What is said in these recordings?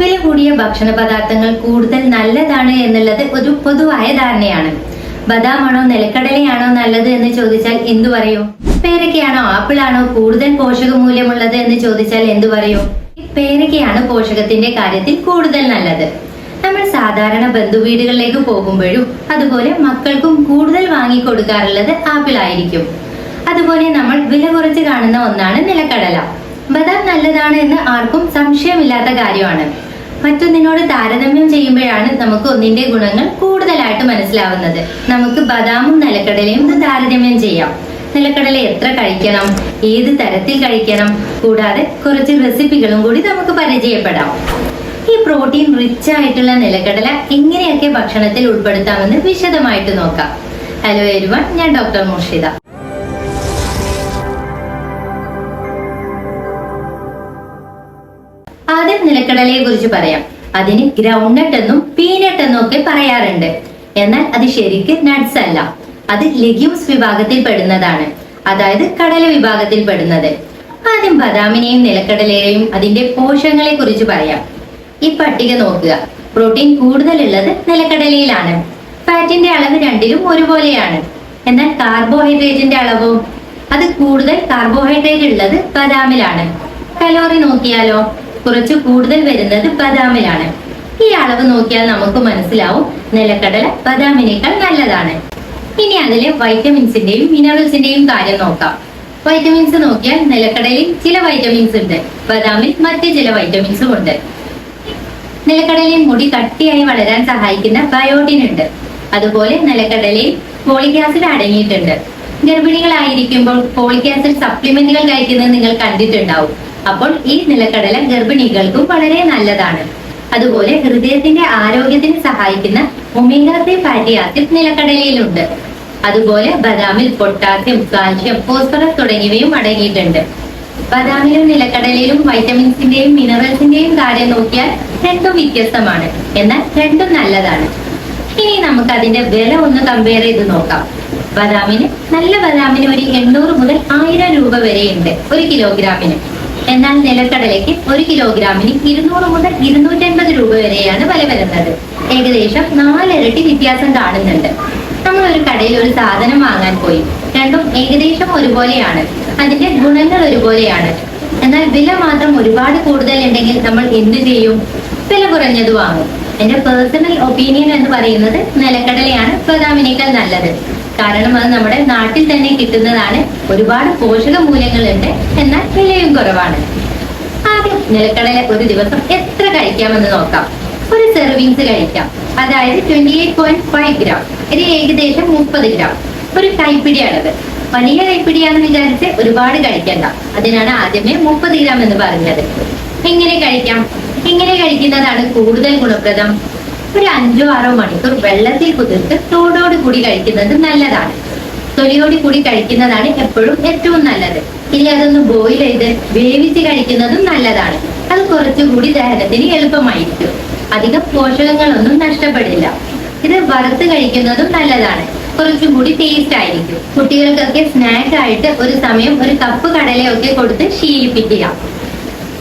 വില കൂടിയ ഭക്ഷണ പദാർത്ഥങ്ങൾ കൂടുതൽ നല്ലതാണ് എന്നുള്ളത് ഒരു പൊതുവായ ധാരണയാണ്. ബദാമാണോ നിലക്കടലയാണോ നല്ലത് എന്ന് ചോദിച്ചാൽ എന്തു പറയൂ? പേരയ്ക്കയാണോ ആപ്പിളാണോ കൂടുതൽ പോഷക മൂല്യമുള്ളത് എന്ന് ചോദിച്ചാൽ എന്തു പറയൂ? പേരയ്ക്കയാണ് പോഷകത്തിന്റെ കാര്യത്തിൽ കൂടുതൽ നല്ലത്. നമ്മൾ സാധാരണ ബന്ധുവീടുകളിലേക്ക് പോകുമ്പോഴും അതുപോലെ മക്കൾക്കും കൂടുതൽ വാങ്ങിക്കൊടുക്കാറുള്ളത് ആപ്പിൾ ആയിരിക്കും അതുപോലെ നമ്മൾ വില കുറച്ച് കാണുന്ന ഒന്നാണ് നിലക്കടല. ബദാം നല്ലതാണ് എന്ന് ആർക്കും സംശയമില്ലാത്ത കാര്യമാണ്. മറ്റൊന്നിനോട് താരതമ്യം ചെയ്യുമ്പോഴാണ് നമുക്ക് ഒന്നിന്റെ ഗുണങ്ങൾ കൂടുതലായിട്ട് മനസ്സിലാവുന്നത്. നമുക്ക് ബദാമും നിലക്കടലയും താരതമ്യം ചെയ്യാം. നിലക്കടല എത്ര കഴിക്കണം? ഏത് തരത്തിൽ കഴിക്കണം? കൂടാതെ കുറച്ച് റെസിപ്പികളും കൂടി നമുക്ക് പരിചയപ്പെടാം. ഈ പ്രോട്ടീൻ റിച്ച് ആയിട്ടുള്ള നിലക്കടല എങ്ങനെയൊക്കെ ഭക്ഷണത്തിൽ ഉൾപ്പെടുത്താമെന്ന് വിശദമായിട്ട് നോക്കാം. ഹലോ എരുവൺ ഞാൻ ഡോക്ടർ മുർഷിദ. ആദ്യം നിലക്കടലയെ കുറിച്ച് പറയാം. അതിന് ഗ്രൗണ്ട്നട്ട് എന്നും പീനട്ട് എന്നും ഒക്കെ പറയാറുണ്ട്. എന്നാൽ അത് ശരിക്ക് നട്ട്സ് അല്ല. അത് ലെഗ്യൂംസ് വിഭാഗത്തിൽ പെടുന്നതാണ്. അതായത് കടല വിഭാഗത്തിൽ പെടുന്നത്. ആദ്യം ബദാമിനെയും നിലക്കടലയെയും അതിന്റെ പോഷകങ്ങളെ കുറിച്ച് പറയാം. ഈ പട്ടിക നോക്കുക. പ്രോട്ടീൻ കൂടുതലുള്ളത് നിലക്കടലയിലാണ്. ഫാറ്റിന്റെ അളവ് രണ്ടിലും ഒരുപോലെയാണ്. എന്നാൽ കാർബോഹൈഡ്രേറ്റിന്റെ അളവോ? അത് കൂടുതൽ കാർബോഹൈഡ്രേറ്റ് ഉള്ളത് ബദാമിലാണ്. കലോറി നോക്കിയാലോ? കുറച്ച് കൂടുതൽ വരുന്നത് ബദാമിലാണ്. ഈ അളവ് നോക്കിയാൽ നമുക്ക് മനസ്സിലാവും നിലക്കടല ബദാമിനേക്കാൾ നല്ലതാണ്. ഇനി അതിലെ വൈറ്റമിൻസിന്റെയും മിനറൽസിന്റെയും കാര്യം നോക്കാം. വൈറ്റമിൻസ് നോക്കിയാൽ നിലക്കടലിൽ ചില വൈറ്റമിൻസ് ഉണ്ട്. ബദാമിൽ മറ്റ് ചില വൈറ്റമിൻസും ഉണ്ട്. നിലക്കടലിൽ മുടി കട്ടിയായി വളരാൻ സഹായിക്കുന്ന ബയോട്ടിൻ ഉണ്ട്. അതുപോലെ നിലക്കടലയിൽ ഫോളിക് ആസിഡ് അടങ്ങിയിട്ടുണ്ട്. ഗർഭിണികളായിരിക്കുമ്പോൾ ഫോളിക് ആസിഡ് സപ്ലിമെന്റുകൾ കഴിക്കുന്നത് നിങ്ങൾ കണ്ടിട്ടുണ്ടാവും. അപ്പോൾ ഈ നിലക്കടല ഗർഭിണികൾക്കും വളരെ നല്ലതാണ്. അതുപോലെ ഹൃദയത്തിന്റെ ആരോഗ്യത്തിന് സഹായിക്കുന്ന ഒമേഗ ത്രീ ഫാറ്റി ആസിഡ് നിലക്കടലയിലുണ്ട്. അതുപോലെ ബദാമിൽ പൊട്ടാസ്യം കാൽഷ്യം ഫോസ്ഫറസ് തുടങ്ങിയവയും അടങ്ങിയിട്ടുണ്ട്. ബദാമിലും നിലക്കടലയിലും വൈറ്റമിൻസിന്റെയും മിനറൽസിന്റെയും കാര്യം നോക്കിയാൽ രണ്ടും വ്യത്യസ്തമാണ്. എന്നാൽ രണ്ടും നല്ലതാണ്. ഇനി നമുക്ക് അതിന്റെ വില ഒന്ന് കമ്പയർ ചെയ്ത് നോക്കാം. ബദാമിന് നല്ല ബദാമിന് ഒരു എണ്ണൂറ് മുതൽ ആയിരം രൂപ വരെയുണ്ട് ഒരു കിലോഗ്രാമിന്. എന്നാൽ നിലക്കടലയ്ക്ക് ഒരു കിലോഗ്രാമിന് ഇരുന്നൂറ് മുതൽ ഇരുന്നൂറ്റൻപത് രൂപ വരെയാണ് വില വരുന്നത്. ഏകദേശം നാലിരട്ടി വ്യത്യാസം കാണുന്നുണ്ട്. നമ്മൾ ഒരു കടയിൽ ഒരു സാധനം വാങ്ങാൻ പോയി. രണ്ടും ഏകദേശം ഒരുപോലെയാണ്. അതിന്റെ ഗുണങ്ങൾ ഒരുപോലെയാണ്. എന്നാൽ വില മാത്രം ഒരുപാട് കൂടുതൽ ഉണ്ടെങ്കിൽ നമ്മൾ എന്ത് ചെയ്യും? വില കുറഞ്ഞത് വാങ്ങും. എന്റെ പേഴ്സണൽ ഒപ്പീനിയൻ എന്ന് പറയുന്നത് നിലക്കടലയാണ്. ബദാമിനേക്കാൾ നല്ലത്. കാരണം അത് നമ്മുടെ നാട്ടിൽ തന്നെ കിട്ടുന്നതാണ്. ഒരുപാട് പോഷക മൂല്യങ്ങളുണ്ട്. എന്നാൽ വിലയും കുറവാണ്. ആദ്യം നിലക്കടല ഒരു ദിവസം എത്ര കഴിക്കാമെന്ന് നോക്കാം. ഒരു സെർവിങ്സ് കഴിക്കാം. അതായത് twenty eight point five gram ഇത് ഏകദേശം മുപ്പത് ഗ്രാം ഒരു കൈപ്പിടിയാണത്. വലിയ കൈപ്പിടിയാണെന്ന് വിചാരിച്ച് ഒരുപാട് കഴിക്കണ്ട. അതിനാണ് ആദ്യമേ മുപ്പത് ഗ്രാം എന്ന് പറഞ്ഞത്. എങ്ങനെ കഴിക്കാം? എങ്ങനെ കഴിക്കുന്നതാണ് കൂടുതൽ ഗുണപ്രദം? ഒരു അഞ്ചോ ആറോ മണിക്കൂർ വെള്ളത്തിൽ കുതിർത്ത് തോടോട് കൂടി കഴിക്കുന്നത് നല്ലതാണ്. തൊലിയോട് കൂടി കഴിക്കുന്നതാണ് എപ്പോഴും ഏറ്റവും നല്ലത്. ഇനി അതൊന്ന് ബോയിൽ ചെയ്ത് വേവിച്ച് കഴിക്കുന്നതും നല്ലതാണ്. അത് കുറച്ചുകൂടി ദഹനത്തിന് എളുപ്പമായിരിക്കും. അധികം പോഷകങ്ങളൊന്നും നഷ്ടപ്പെടില്ല. ഇത് വറുത്ത് കഴിക്കുന്നതും നല്ലതാണ്. കുറച്ചും കൂടി ടേസ്റ്റ് ആയിരിക്കും. കുട്ടികൾക്കൊക്കെ സ്നാക്ക് ആയിട്ട് ഒരു സമയം ഒരു കപ്പ് കടലയൊക്കെ കൊടുത്ത് ശീലിപ്പിക്കുക.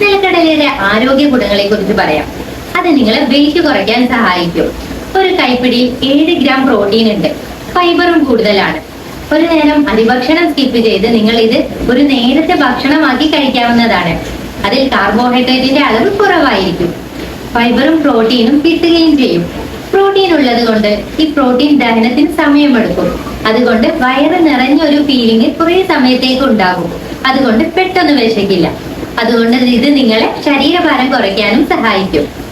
നിലക്കടലയുടെ ആരോഗ്യ ഗുണങ്ങളെ കുറിച്ച് പറയാം. അത് നിങ്ങളെ വെയിറ്റ് കുറയ്ക്കാൻ സഹായിക്കും. ഒരു കൈപ്പിടിയിൽ ഏഴ് ഗ്രാം പ്രോട്ടീൻ ഉണ്ട്. ഫൈബറും കൂടുതലാണ്. ഒരു നേരം അതിഭക്ഷണം സ്കിപ്പ് ചെയ്ത് നിങ്ങൾ ഇത് ഒരു നേരത്തെ ഭക്ഷണമാക്കി കഴിക്കാവുന്നതാണ്. അതിൽ കാർബോഹൈഡ്രേറ്റിന്റെ അളവ് കുറവായിരിക്കും. ഫൈബറും പ്രോട്ടീനും കിട്ടുകയും ചെയ്യും. പ്രോട്ടീൻ ഉള്ളത് കൊണ്ട് ഈ പ്രോട്ടീൻ ദഹനത്തിന് സമയമെടുക്കും. അതുകൊണ്ട് വയറ് നിറഞ്ഞ ഒരു ഫീലിംഗ് കുറെ സമയത്തേക്ക് ഉണ്ടാകും. അതുകൊണ്ട് പെട്ടെന്ന് വിശക്കില്ല. അതുകൊണ്ട് ഇത് നിങ്ങളെ ശരീരഭാരം കുറയ്ക്കാനും സഹായിക്കും.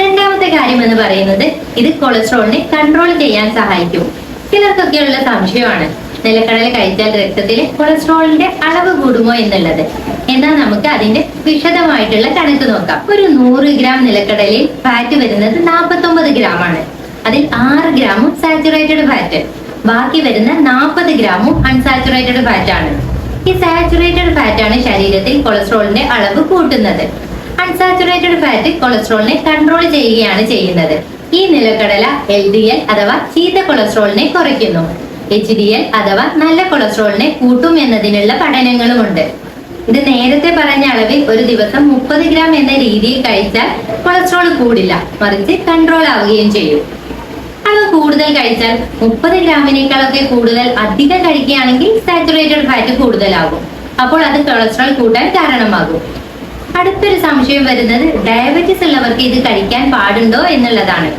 രണ്ടാമത്തെ കാര്യം എന്ന് പറയുന്നത് ഇത് കൊളസ്ട്രോളിനെ കൺട്രോൾ ചെയ്യാൻ സഹായിക്കും. ചിലർക്കൊക്കെയുള്ള സംശയമാണ് നിലക്കടല കഴിച്ചാൽ രക്തത്തിലെ കൊളസ്ട്രോളിന്റെ അളവ് കൂടുമോ എന്നുള്ളത്. എന്നാൽ നമുക്ക് അതിന്റെ വിശദമായിട്ടുള്ള കണക്ക് നോക്കാം. ഒരു നൂറ് ഗ്രാം നിലക്കടലിൽ ഫാറ്റ് വരുന്നത് നാൽപ്പത്തൊമ്പത് ഗ്രാം ആണ്. അതിൽ ആറ് ഗ്രാമും സാച്ചുറേറ്റഡ് ഫാറ്റ് ബാക്കി വരുന്ന നാൽപ്പത് ഗ്രാമും അൺസാച്ചുറേറ്റഡ് ഫാറ്റ് ആണ്. ഈ സാച്ചുറേറ്റഡ് ഫാറ്റ് ആണ് ശരീരത്തിൽ കൊളസ്ട്രോളിന്റെ അളവ് കൂട്ടുന്നത്. അൺസാച്ചുറേറ്റഡ് ഫാറ്റ് കൊളസ്ട്രോളിനെ കൺട്രോൾ ചെയ്യുകയാണ് ചെയ്യുന്നത്. ഈ നിലക്കടല എൽ ഡി എൽ അഥവാ ചീത്ത കൊളസ്ട്രോളിനെ കുറയ്ക്കുന്നു. എച്ച് ഡി എൽ അഥവാ നല്ല കൊളസ്ട്രോളിനെ കൂട്ടും എന്നതിനുള്ള പഠനങ്ങളുമുണ്ട്. ഇത് നേരത്തെ പറഞ്ഞ അളവിൽ ഒരു ദിവസം മുപ്പത് ഗ്രാം എന്ന രീതിയിൽ കഴിച്ചാൽ കൊളസ്ട്രോൾ കൂടില്ല. മറിച്ച് കൺട്രോൾ ആവുകയും ചെയ്യും. അളവ് കൂടുതൽ കഴിച്ചാൽ മുപ്പത് ഗ്രാമിനേക്കാളൊക്കെ കൂടുതൽ അധികം കഴിക്കുകയാണെങ്കിൽ സാച്ചുറേറ്റഡ് ഫാറ്റ് കൂടുതലാകും. അപ്പോൾ അത് കൊളസ്ട്രോൾ കൂട്ടാൻ കാരണമാകും. അടുത്തൊരു സംശയം വരുന്നത് ഡയബറ്റിസ് ഉള്ളവർക്ക് ഇത് കഴിക്കാൻ പാടുണ്ടോ എന്നുള്ളതാണ്.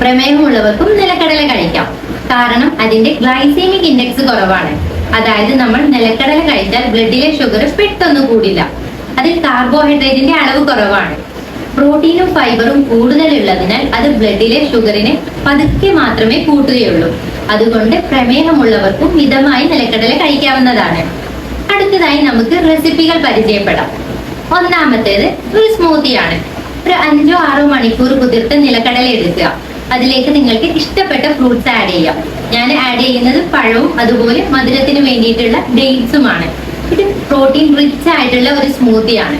പ്രമേഹമുള്ളവർക്കും നിലക്കടല കഴിക്കാം. കാരണം അതിന്റെ ഗ്ലൈസീമിക് ഇൻഡെക്സ് കുറവാണ്. അതായത് നമ്മൾ നിലക്കടല കഴിച്ചാൽ ബ്ലഡിലെ ഷുഗർ പെട്ടെന്ന് കൂടില്ല. അതിൽ കാർബോഹൈഡ്രേറ്റിന്റെ അളവ് കുറവാണ്. പ്രോട്ടീനും ഫൈബറും കൂടുതലുള്ളതിനാൽ അത് ബ്ലഡിലെ ഷുഗറിനെ പതുക്കെ മാത്രമേ കൂട്ടുകയുള്ളൂ. അതുകൊണ്ട് പ്രമേഹമുള്ളവർക്കും മിതമായി നിലക്കടല കഴിക്കാവുന്നതാണ്. അടുത്തതായി നമുക്ക് റെസിപ്പികൾ പരിചയപ്പെടാം. ഒന്നാമത്തേത് ഒരു സ്മൂത്തിയാണ്. ഒരു അഞ്ചോ ആറോ മണിക്കൂർ കുതിർത്ത് നിലക്കടല എടുക്കുക. അതിലേക്ക് നിങ്ങൾക്ക് ഇഷ്ടപ്പെട്ട ഫ്രൂട്ട്സ് ആഡ് ചെയ്യാം. ഞാൻ ആഡ് ചെയ്യുന്നത് പഴവും അതുപോലെ മധുരത്തിന് വേണ്ടിയിട്ടുള്ള ഡേറ്റ്സുമാണ് ഇത് പ്രോട്ടീൻ റിച്ച് ആയിട്ടുള്ള ഒരു സ്മൂത്തിയാണ്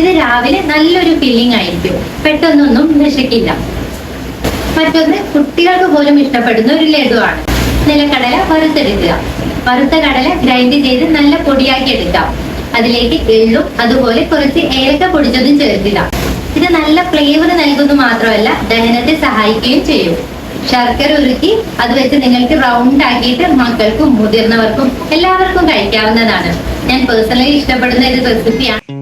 ഇത് രാവിലെ നല്ലൊരു ഫീലിംഗ് ആയിരിക്കും. പെട്ടെന്നൊന്നും വിശക്കില്ല. മറ്റൊന്ന് കുട്ടികൾക്ക് പോലും ഇഷ്ടപ്പെടുന്ന ഒരു ലഡുവാണ്. നിലക്കടല വറുത്തെടുക്കുക. വറുത്ത കടല ഗ്രൈൻഡ് ചെയ്ത് നല്ല പൊടിയാക്കി എടുക്കാം. അതിലേക്ക് എള്ളും അതുപോലെ കുറച്ച് ഏലക്ക പൊടിച്ചതും ചേർക്കുക. ഇത് നല്ല ഫ്ലേവർ നൽകുന്നു മാത്രമല്ല ദഹനത്തെ സഹായിക്കുകയും ചെയ്യും. ശർക്കര ഉരുക്കി അത് വെച്ച് നിങ്ങൾക്ക് റൗണ്ട് ആക്കിയിട്ട് മക്കൾക്കും മുതിർന്നവർക്കും എല്ലാവർക്കും കഴിക്കാവുന്നതാണ്. ഞാൻ പേഴ്സണലി ഇഷ്ടപ്പെടുന്ന ഒരു റെസിപ്പിയാണ്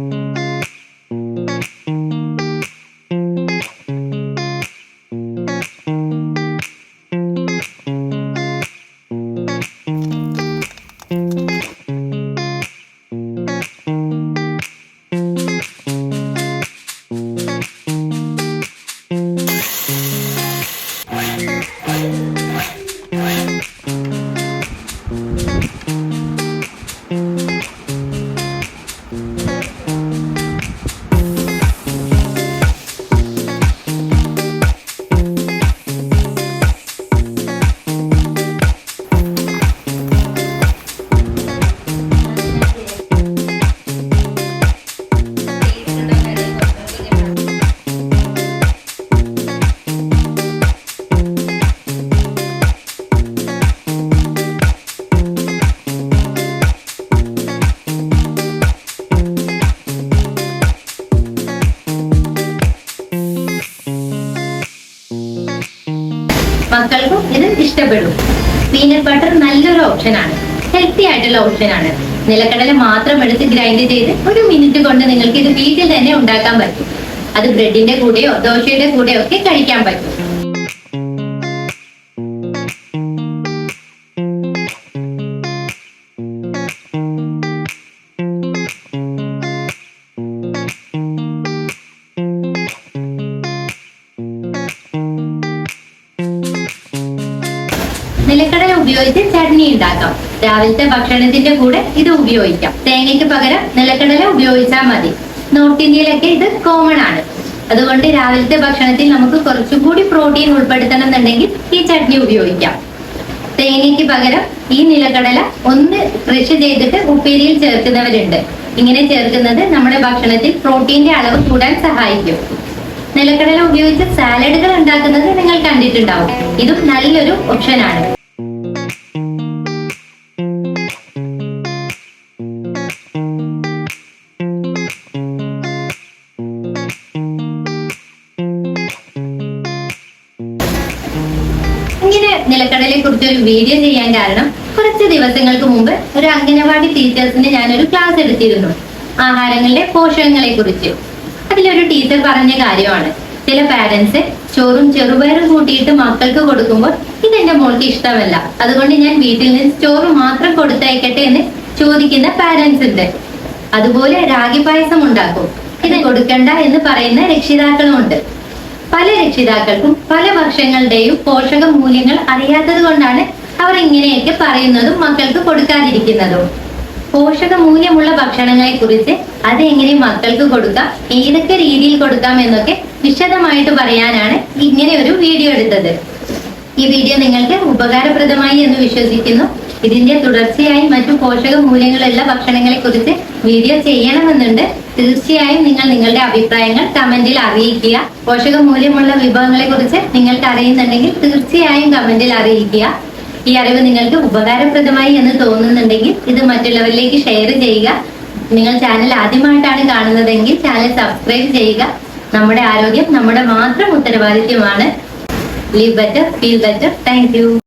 മക്കൾക്കും ഇത് ഇഷ്ടപ്പെടും. പീനട്ട് ബട്ടർ നല്ലൊരു ഓപ്ഷനാണ് ഹെൽത്തി ആയിട്ടുള്ള ഓപ്ഷനാണ് നിലക്കടല മാത്രം എടുത്ത് ഗ്രൈൻഡ് ചെയ്ത് ഒരു മിനിറ്റ് കൊണ്ട് നിങ്ങൾക്ക് ഇത് വീട്ടിൽ തന്നെ ഉണ്ടാക്കാൻ പറ്റും. അത് ബ്രെഡിന്റെ കൂടെയോ ദോശയുടെ കൂടെയോ ഒക്കെ കഴിക്കാൻ പറ്റും. ഉണ്ടാക്കാം. രാവിലത്തെ ഭക്ഷണത്തിന്റെ കൂടെ ഇത് ഉപയോഗിക്കാം. തേങ്ങയ്ക്ക് പകരം നിലക്കടല ഉപയോഗിച്ചാൽ മതി. നോർത്ത് ഇന്ത്യയിലൊക്കെ ഇത് കോമൺ ആണ്. അതുകൊണ്ട് രാവിലത്തെ ഭക്ഷണത്തിൽ നമുക്ക് കുറച്ചും കൂടി പ്രോട്ടീൻ ഉൾപ്പെടുത്തണം എന്നുണ്ടെങ്കിൽ ഈ ചട്നി ഉപയോഗിക്കാം. തേങ്ങയ്ക്ക് പകരം ഈ നിലക്കടല ഒന്ന് ക്രഷ് ചെയ്തിട്ട് ഉപ്പേരിയിൽ ചേർക്കുന്നവരുണ്ട്. ഇങ്ങനെ ചേർക്കുന്നത് നമ്മുടെ ഭക്ഷണത്തിൽ പ്രോട്ടീന്റെ അളവ് കൂടാൻ സഹായിക്കും. നിലക്കടല ഉപയോഗിച്ച് സാലഡുകൾ ഉണ്ടാക്കുന്നത് നിങ്ങൾ കണ്ടിട്ടുണ്ടാവും. ഇതും നല്ലൊരു ഓപ്ഷനാണ്. നിലക്കടലെ കുറിച്ച് ഒരു വീഡിയോ ചെയ്യാൻ കാരണം കുറച്ച് ദിവസങ്ങൾക്ക് മുമ്പ് ഒരു അംഗനവാടി ടീച്ചേഴ്സിന് ഞാനൊരു ക്ലാസ് എടുത്തിരുന്നു. ആഹാരങ്ങളുടെ പോഷകങ്ങളെ കുറിച്ച് അതിലൊരു ടീച്ചർ പറഞ്ഞ കാര്യമാണ്. ചില പാരന്റ്സ് ചോറും ചെറുപയറും കൂട്ടിയിട്ട് മക്കൾക്ക് കൊടുക്കുമ്പോൾ ഇതെന്റെ മോൾക്ക് ഇഷ്ടമല്ല. അതുകൊണ്ട് ഞാൻ വീട്ടിൽ നിന്ന് ചോറ് മാത്രം കൊടുത്തയക്കട്ടെ എന്ന് ചോദിക്കുന്ന പാരന്റ്സ് ഉണ്ട്. അതുപോലെ രാഗി പായസം ഉണ്ടാക്കും. ഇത് കൊടുക്കണ്ട എന്ന് പറയുന്ന രക്ഷിതാക്കളും ഉണ്ട്. പല രക്ഷിതാക്കൾക്കും പല വർഷങ്ങളുടെയും പോഷക മൂല്യങ്ങൾ അറിയാത്തത് കൊണ്ടാണ് അവർ ഇങ്ങനെയൊക്കെ പറയുന്നതും മക്കൾക്ക് കൊടുക്കാതിരിക്കുന്നതും. പോഷക മൂല്യമുള്ള ഭക്ഷണങ്ങളെ കുറിച്ച് അത് എങ്ങനെ മക്കൾക്ക് കൊടുക്കാം ഏതൊക്കെ രീതിയിൽ കൊടുക്കാം എന്നൊക്കെ വിശദമായിട്ട് പറയാനാണ് ഇങ്ങനെ ഒരു വീഡിയോ എടുത്തത്. ഈ വീഡിയോ നിങ്ങൾക്ക് ഉപകാരപ്രദമായി എന്ന് വിശ്വസിക്കുന്നു. ഇതിന്റെ തുടർച്ചയായി മറ്റു പോഷക മൂല്യങ്ങളുള്ള ഭക്ഷണങ്ങളെ കുറിച്ച് വീഡിയോ ചെയ്യണമെന്നുണ്ട്. തീർച്ചയായും നിങ്ങൾ നിങ്ങളുടെ അഭിപ്രായങ്ങൾ കമന്റിൽ അറിയിക്കുക. പോഷക മൂല്യമുള്ള വിഭവങ്ങളെ കുറിച്ച് നിങ്ങൾക്ക് അറിയുന്നുണ്ടെങ്കിൽ തീർച്ചയായും കമന്റിൽ അറിയിക്കുക. ഈ അറിവ് നിങ്ങൾക്ക് ഉപകാരപ്രദമായി എന്ന് തോന്നുന്നുണ്ടെങ്കിൽ ഇത് മറ്റുള്ളവരിലേക്ക് ഷെയർ ചെയ്യുക. നിങ്ങൾ ചാനൽ ആദ്യമായിട്ടാണ് കാണുന്നതെങ്കിൽ ചാനൽ സബ്സ്ക്രൈബ് ചെയ്യുക. നമ്മുടെ ആരോഗ്യം നമ്മുടെ മാത്രം ഉത്തരവാദിത്യമാണ് Live better, feel better. Thank you.